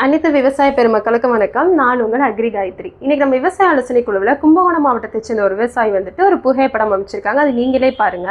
அனைத்து விவசாய பெருமக்களுக்கு வணக்கம். நான் உங்கள் அக்ரி காயத்ரி. இன்னைக்கு நம்ம விவசாய ஆலோசனை குழுவில் கும்பகோணம் மாவட்டத்தை சேர்ந்த ஒரு விவசாயி வந்துட்டு ஒரு புகைப்படம் அமைச்சிருக்காங்க. அது நீங்களே பாருங்க.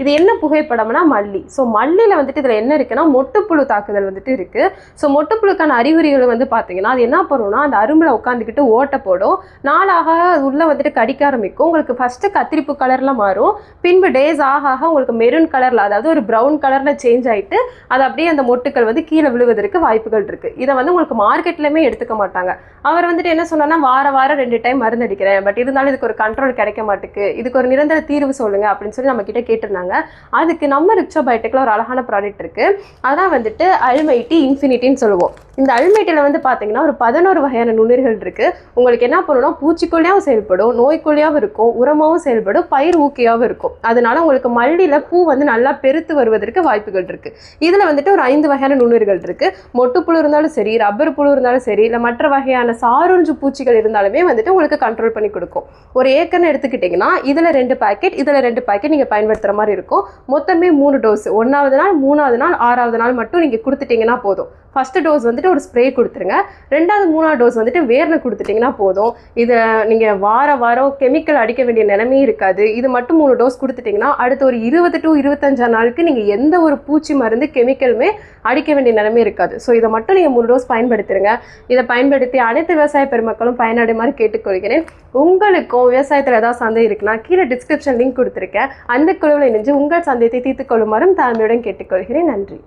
இது என்ன புகைப்படம்னா மல்லி. ஸோ மல்லியில் வந்துட்டு இதில் என்ன இருக்குன்னா மொட்டுப்புழு தாக்குதல் வந்துட்டு இருக்கு. ஸோ மொட்டுப்புழுக்கான அறிகுறிகள் வந்து பார்த்தீங்கன்னா அது என்ன பண்ணும்னா அந்த அரும்பில் உட்காந்துக்கிட்டு ஓட்ட போடும். நாளாக அது உள்ளே வந்துட்டு கடிக்க ஆரம்பிக்கும். உங்களுக்கு ஃபஸ்ட்டு கத்திரிப்பு கலரில் மாறும். பின்பு டேஸ் ஆக ஆக உங்களுக்கு மெரூன் கலரில் அதாவது ஒரு ப்ரௌன் கலரில் சேஞ்ச் ஆயிட்டு அது அப்படியே அந்த மொட்டுக்கள் வந்து கீழே விழுவதற்கு வாய்ப்புகள் இருக்கு. இதை வந்து உங்களுக்கு மார்க்கெட்லயுமே எடுத்துக்க மாட்டாங்க. அவர் வந்துட்டு என்ன சொன்னார்னா வார வாரம் ரெண்டு டைம் மருந்து அடிக்கிறேன். பட் இருந்தாலும் இதுக்கு ஒரு கண்ட்ரோல் கிடைக்க மாட்டுக்கு. இதுக்கு ஒரு நிரந்தர தீர்வு சொல்லுங்க. அப்படின்னு சொல்லி நம்ம கிட்ட கேட்டிருந்தாங்க. அதுக்கு நம்ம ரிக்ஷா ஒரு அழகான ப்ராடக்ட் இருக்கு. அதான் வந்துட்டு அல்மைட்டி இன்ஃபினிட்டின்னு சொல்லுவோம். இந்த அல்மைட்டியில் வந்து பார்த்தீங்கன்னா ஒரு பதினோரு வகையான நுண்ணுயிர்கள் இருக்கு. உங்களுக்கு என்ன பண்ணணும்னா பூச்சிக்கொல்லியாகவும் செயல்படும் நோய்க்கொல்லியாகவும் இருக்கும் உரமாகவும் செயல்படும் பயிர் ஊக்கியாகவும் இருக்கும். அதனால உங்களுக்கு மல்லியில் பூ வந்து நல்லா பெருத்து வருவதற்கு வாய்ப்புகள் இருக்கு. இதுல வந்துட்டு ஒரு ஐந்து வகையான நுண்ணுயிர்கள் இருக்கு. மொட்டுப்புழு இருந்தாலும் சரி ரப்பர் ரப்பர் புழு இருந்தாலும் சரி இல்லை மற்ற வகையான சாருஞ்சு பூச்சிகள் இருந்தாலுமே வந்துட்டு உங்களுக்கு கண்ட்ரோல் பண்ணி கொடுக்கும். ஒரு ஏக்கர்னு எடுத்துக்கிட்டிங்கன்னா இதில் ரெண்டு பேக்கெட் இதில் ரெண்டு பேக்கெட் நீங்கள் பயன்படுத்துகிற மாதிரி இருக்கும். மொத்தமே மூணு டோஸ் ஒன்றாவது நாள் மூணாவது நாள் ஆறாவது நாள் மட்டும் நீங்கள் கொடுத்துட்டிங்கன்னா போதும். ஃபஸ்ட்டு டோஸ் வந்துட்டு ஒரு ஸ்ப்ரே கொடுத்துருங்க. ரெண்டாவது மூணாவது டோஸ் வந்துட்டு வேரில் கொடுத்துட்டிங்கன்னா போதும். இதை நீங்கள் வார வாரம் கெமிக்கல் அடிக்க வேண்டிய நிலமையும் இருக்காது. இது மட்டும் மூணு டோஸ் கொடுத்துட்டிங்கன்னா அடுத்த ஒரு இருபது டு இருபத்தஞ்சா நாளுக்கு நீங்கள் எந்த ஒரு பூச்சி மருந்து கெமிக்கலுமே அடிக்க வேண்டிய நிலைமை இருக்காது. ஸோ இதை மட்டும் நீங்கள் மூணு டோஸ் பயன்படுத்துருங்க. இதை பயன்படுத்தி அனைத்து விவசாய பெருமக்களும் பயனடைமாறு கேட்டுக்கொள்கிறேன். உங்களுக்கும் விவசாயத்தில் ஏதாவது சந்தை இருக்குன்னா கீழே டிஸ்கிரிப்ஷன் லிங்க் கொடுத்துருக்கேன். அந்த குழுவில் இணைஞ்சு உங்கள் சந்தேகத்தை தீர்த்து கொள்ளுமாறும் தாழ்மையுடன் கேட்டுக்கொள்கிறேன். நன்றி.